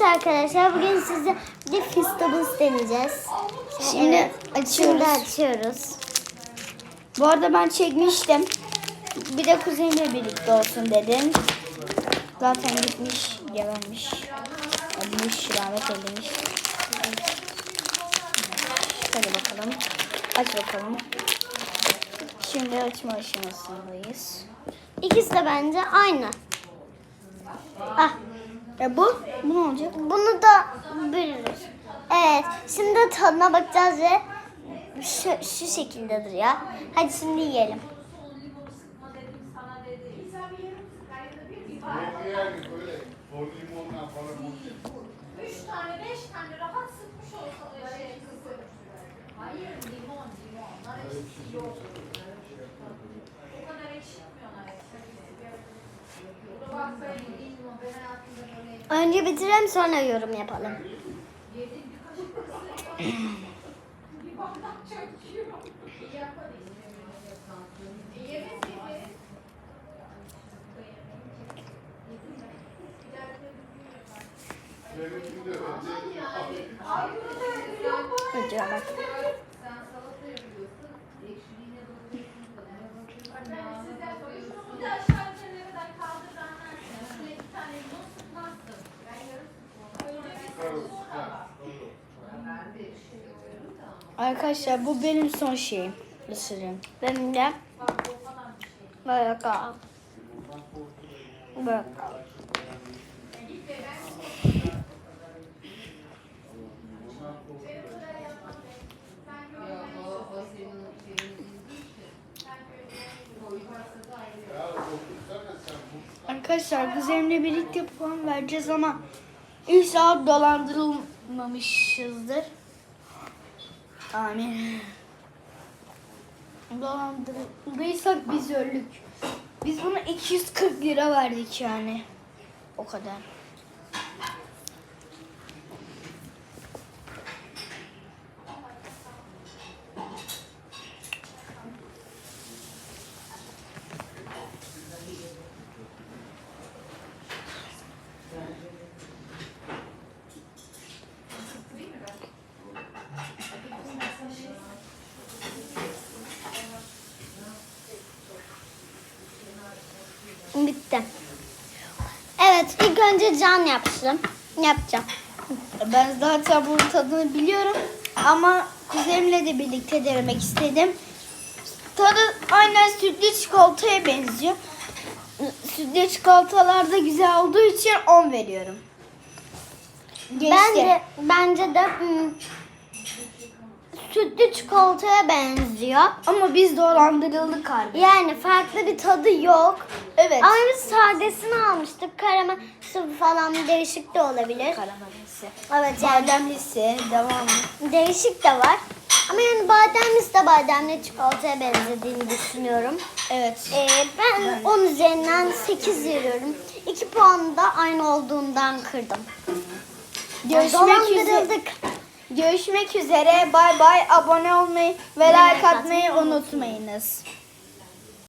Evet arkadaşlar bugün size bir Fistabız deneyeceğiz. Şimdi Evet, açıyoruz. Şimdi açıyoruz. Bu arada ben çekmiştim. Bir de kuzenimle birlikte olsun dedim. Zaten gitmiş, gebermiş. Ölmüş, rahmet eylemiş. Hadi bakalım. Aç bakalım. Şimdi açma aşamasındayız. İkisi de bence aynı. Ah, E bu? Bu ne olacak? bunu da biliriz. Evet, şimdi tadına bakacağız ve şu, şu şekildedir ya. Hadi şimdi yiyelim. Üç tane, beş tane rahat sıkmış olsa Önce bitirelim sonra yorum yapalım. yedim Arkadaşlar bu benim son şeyim. Isırım. Benim de böyle kal. Böyle kal. Arkadaşlar kuzenimle birlikte puan vereceğiz ama inşallah dolandırılmamışızdır. Amin. Dolandırıldıysak biz öldük. Biz buna 240 lira verdik yani. O kadar. Bitti. Evet ilk önce can yapsın. Yapacağım. Ben zaten bunun tadını biliyorum ama kuzenimle de birlikte denemek istedim. Tadı aynen sütlü çikolataya benziyor. Sütlü çikolatalar da güzel olduğu için 10 veriyorum. Geçti. Bence bence de hmm, sütlü çikolataya benziyor. Ama biz dolandırıldık harbi. Yani farklı bir tadı yok. Evet. Ama biz sadesini almıştık. Karamel sıvı falan değişik de olabilir. Karamelisi. Evet yani Bademlisi, devamlı. değişik de var. Ama yani bademlisi de bademli çikolataya benzediğini düşünüyorum. Evet. Ee, ben 10 üzerinden 8 veriyorum. 2 puan da aynı olduğundan kırdım. Görüşmek üzere. Görüşmek üzere. Bay bay. Abone olmayı ve like atmayı unutmayınız.